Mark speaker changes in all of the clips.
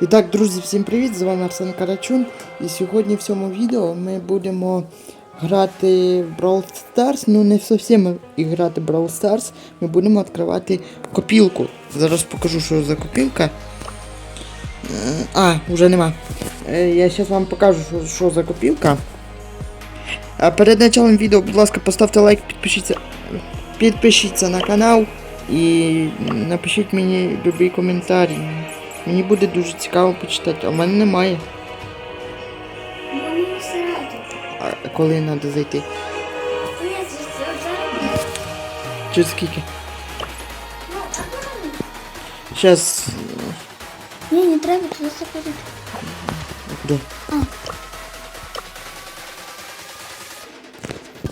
Speaker 1: І так, друзі, всім привіт! З вами Арсен Карачун. І сьогодні в цьому відео ми будемо грати в Brawl Stars. Ну, не зовсім грати в Brawl Stars. Ми будемо відкривати копілку. Зараз покажу, що за копілка. А, вже нема. Е, Я зараз вам покажу, що, за копілка. А перед началом відео, будь ласка, поставте лайк, підпишіться, підпишіться на канал і напишіть мені будь-який коментар. Мені буде дуже цікаво почитати, а в мене немає.
Speaker 2: Не всередину.
Speaker 1: А коли треба зайти? Чи скільки? Зараз.
Speaker 2: Ні, не треба туди заходити.
Speaker 1: Де?
Speaker 2: А.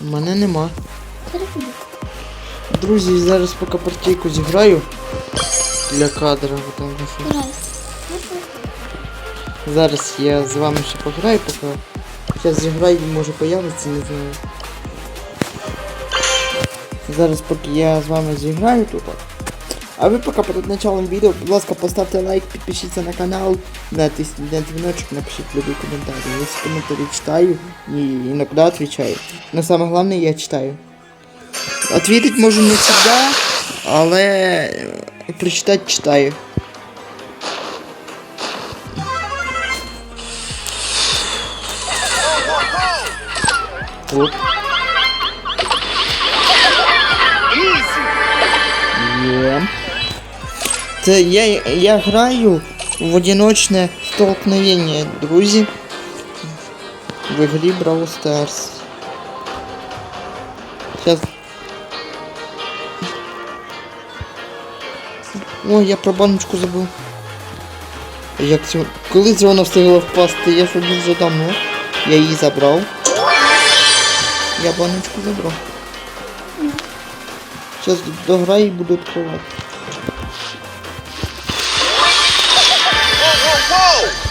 Speaker 1: У мене нема.
Speaker 2: Переходи.
Speaker 1: Друзі, зараз поки партійку зіграю для кадра. Там що. Зараз я з вами ще пограю, поки. Зараз зіграю, може появиться, не знаю. Зараз поки я з вами зіграю тут. А ви поки перед началом відео, будь ласка, поставте лайк, підпишіться на канал, натисніть на дзвіночок, напишіть любий коментар. Я всі коментарі читаю і іноді відповідаю. Но саме головне я читаю. Ответить можу не завжди, але прочитати читаю. Оп. Є. Це я, я граю в одиночне столкновення, друзі. В игрі Brawl Stars. Сейчас. О, я про баночку забув. Як це... Коли це вона встигла впасти, я ж вже давно. Я її забрав. Я баночку забрав. Сейчас дограю і буду відкривати.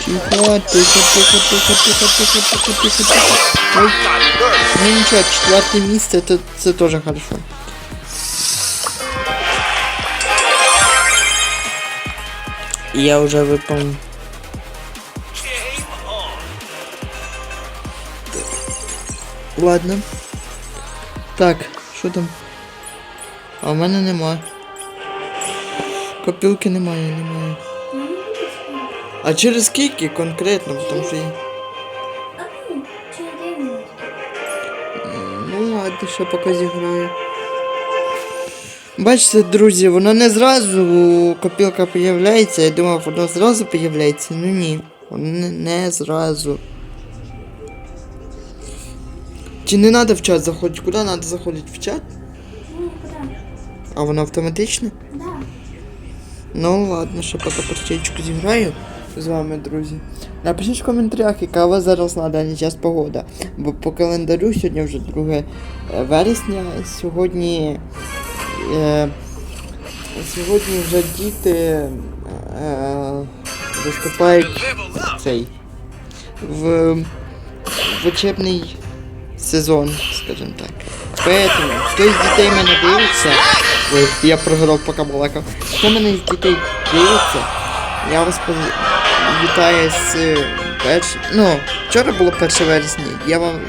Speaker 1: Тихо, тихо, тихо, тихо, тихо, тихо, тихо, тихо, тихо. Ой. Ну нічого, четверте місце, це, це теж хорошо. Я вже виповнив. Ладно. Так, що там? А в мене нема. Копілки немає, немає. А через скільки конкретно? Тому що.
Speaker 2: А ну, через 9 минут.
Speaker 1: Ладно, ще поки зіграю. Бачите, друзі, воно не зразу копілка появляється. Я думав, воно зразу появляється. Ну ні, воно не зразу. Чи не треба в чат заходити? Куди треба заходити в чат?
Speaker 2: Ну?
Speaker 1: А воно автоматично?
Speaker 2: Да.
Speaker 1: Ну ладно, ще поки партійку зіграю з вами, друзі. Напишіть в коментарях, яка у вас зараз на даний час погода. Бо по календарю сьогодні вже 2 е, вересня. Сьогодні. Е, сьогодні вже діти е, виступають цей в, в учебний сезон, скажімо так. Поэтому, хто із дітей мене дивиться, ой, я програв поки балакав. Хто мене із дітей дивиться, я вас поз- вітаю з перш... Ну, вчора було 1 вересня, я вам.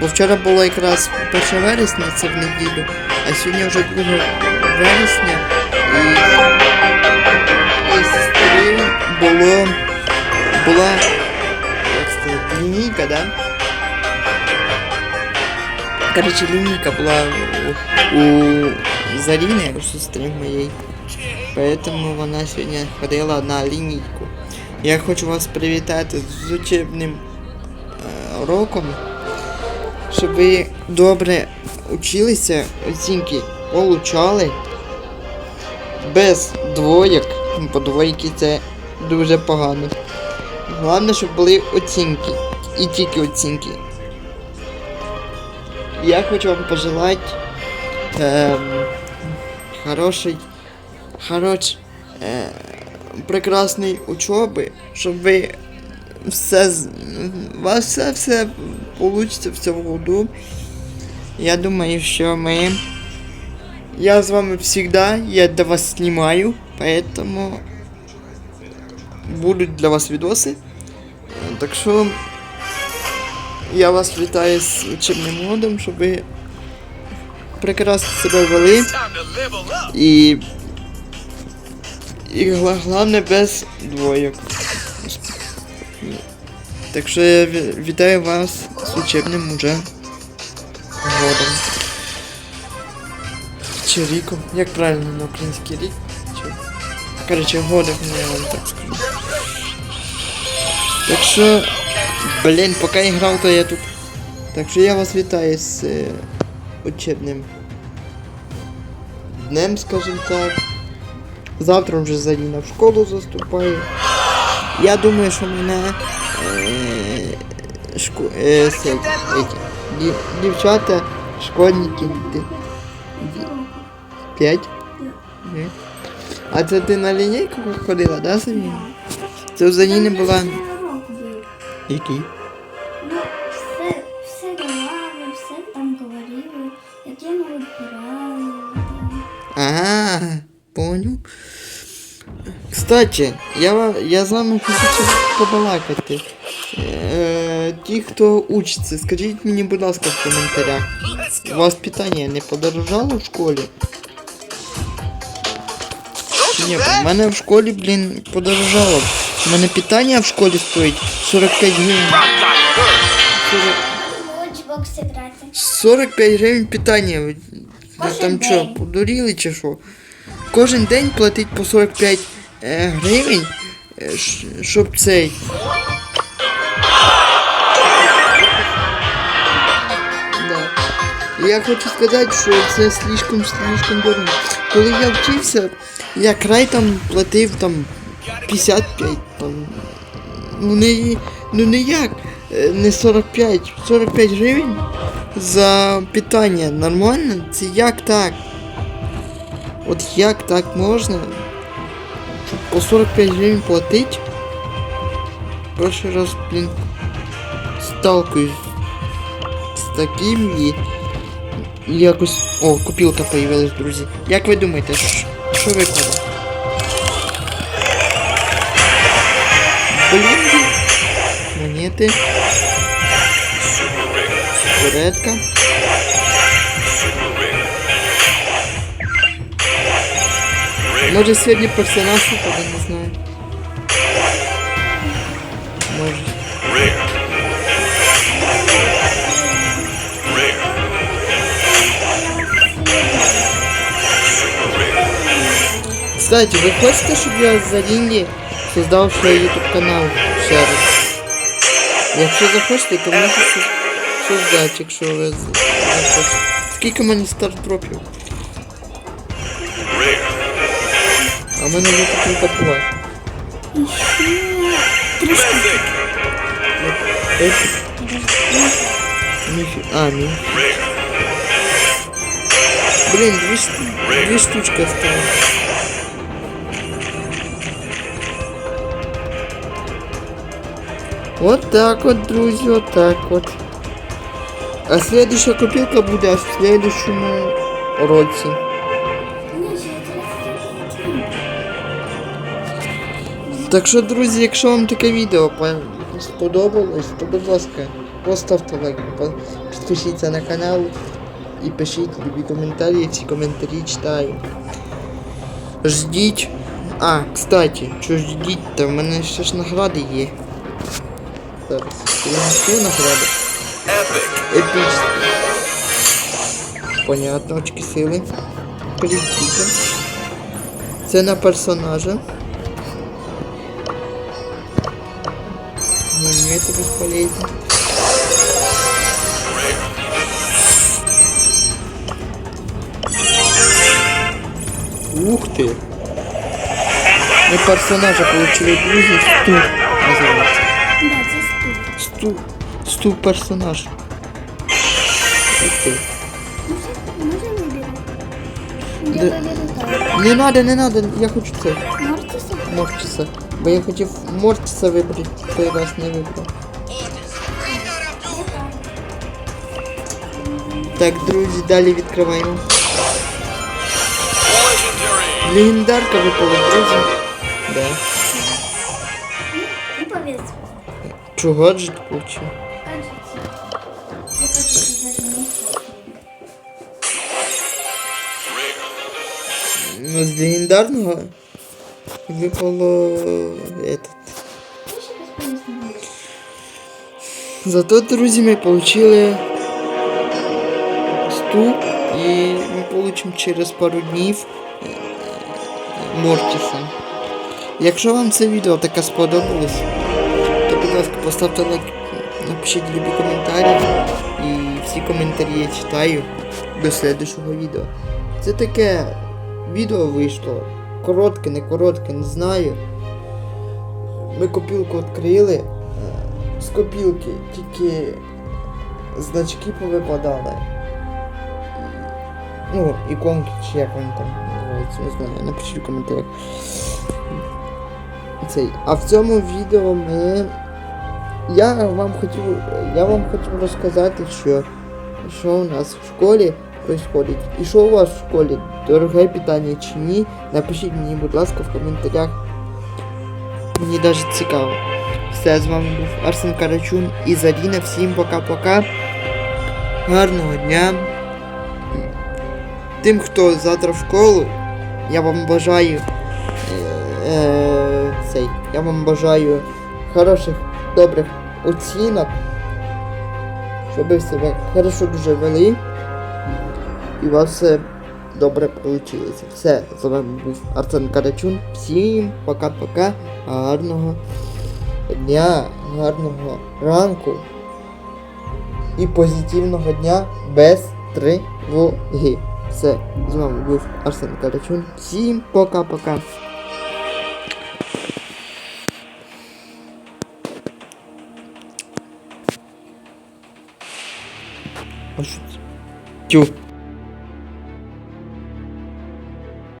Speaker 1: Бо вчора було якраз 1 вересня, це в неділю, а сьогодні вже 2 вересня і і сестри було. була. Як сказати, лінійка, да? Короче, линейка была у, у Зарины, у сестры моей. Поэтому вона сьогодні ходила на лінійку. Я хочу вас привітати з учебним е, роком, щоб ви добре училися, оцінки получали без двоєк, бо двойки це дуже погано. Головне, щоб були оцінки. І тільки оцінки. Я хочу вам пожелать эм, хороший, хорош, э, прекрасной учебы, чтобы вы все, з- у вас все, все получится в цьому году. Я думаю, що ми... Я з вами всегда, я до вас снимаю, поэтому будуть для вас відоси. Так що я вас вітаю з учебним годом, щоб ви прекрасно себе вели. І. І головне без двойок. Так що я вітаю вас з учебним уже годом. Чи ріком? Як правильно на український рік? Чи... Короче, годом, я вам так скажу. Так що, блін, поки я грав, то я тут. Так що я вас вітаю з е, учебним днем, скажімо так. Завтра вже Заліна в школу заступає. Я думаю, що мене е, шко, е, які, дів, дівчата, школьники, ді- ді- п'ять. А це ти на лінійку ходила, да, Заліна? Це в Заліни була.
Speaker 2: Там урок був.
Speaker 1: Який?
Speaker 2: Ну, все, все давали, все там говорили, як я не вибираю.
Speaker 1: Ага, понял. Кстати, я, ва- я з вами хочу побалакати. Е, ті, хто учиться, скажіть мені, будь ласка, в коментарях. У вас питання не подорожало в школі? Ні? У мене в школі, блін, подорожало. У мене питання в школі стоїть 45 гривень. 40
Speaker 2: Лоджбокс грати.
Speaker 1: 45 гривень питання. Там що, подуріли чи що? Кожен день платить по 45 е, гривень, е, щоб цей. Я хочу сказати, що це слишком слишком дорого. Коли я вчився, я край там платив там 55 там. Ну не, ну не як, е, не 45, 45 гривень за питання нормально? Це як так? От як так можна? По 45 гривень платить? Перший раз, блін, сталкуюсь з таким і якось... О, купілка появилась, друзі. Як ви думаєте, що, що випаде? Блін, монети. Туретка. Може сьогодні персонаж випаде, не знаю. Кстати, ви хочете, щоб я за деньги создав свій YouTube канал ще раз? Якщо захочете, то можу со- создати, якщо ви з- захочете. Скільки в мене стартдропів? А в мене вже кілька була. Епік. Міфі. А, міфі. Блін, дві, ш- дві штучки осталось. Вот так вот, друзі, вот так вот. А следующая копілка буде в следующому році.
Speaker 2: Ще 31.
Speaker 1: Так що, друзі, якщо вам таке відео сподобалось, то будь ласка, поставте лайк, підпишіться на канал і пишіть любі коментарі, всі коментарі читаю. Ждіть. А, кстати, що ждіть, то в мене ще ж награди є. Зараз. Принесу награди. Епічні. Понятно, очки сили. Кредити. Це на персонажа. Монеты бесполезны. Ух ты! Мы персонажа получили друзі сту називається.
Speaker 2: Стул.
Speaker 1: Сту. Сту персонаж.
Speaker 2: Так.
Speaker 1: Не надо, не надо, я хочу це.
Speaker 2: Мортиса?
Speaker 1: Мортиса. Бо я хотів Мортиса вибрати, той раз не вибрав. Так, друзі, далі відкриваємо. Легендарка випала, друзі. Да. Чого гаджет
Speaker 2: помню.
Speaker 1: Ну, з легендарного випало этот. Зато, друзі, ми отримали стук і ми получимо через пару днів е, Мортіса. Якщо вам це відео таке сподобалось, ласка поставте лайк, напишіть любі коментарі і всі коментарі я читаю до слідчого відео. Це таке відео вийшло. Коротке, не коротке, не знаю. Ми копілку відкрили. е, З копілки тільки значки повипадали. Ну, іконки, чи як вони там називаються, не знаю, напишіть в коментарях. Цей. А в цьому відео ми. Я вам хотів. Я вам хотів розказати, що, що у нас в школі происходить. І що у вас в школі? Дороге питання чи ні? Напишіть мені, будь ласка, в коментарях. Мені навіть цікаво. Все, з вами був Арсен Карачун і Заріна. Всім пока-пока. Гарного дня. Тим, хто завтра в школу, я вам бажаю е, е, цей, я вам бажаю хороших, добрих оцінок, щоб ви себе хорошо дуже вели і у вас все добре вийшло. Все, з вами був Арсен Карачун. Всім пока-пока. Гарного дня, гарного ранку і позитивного дня без тривоги. Все, з вами був Арсен Карачун. Всім пока-пока. А що це? Тю.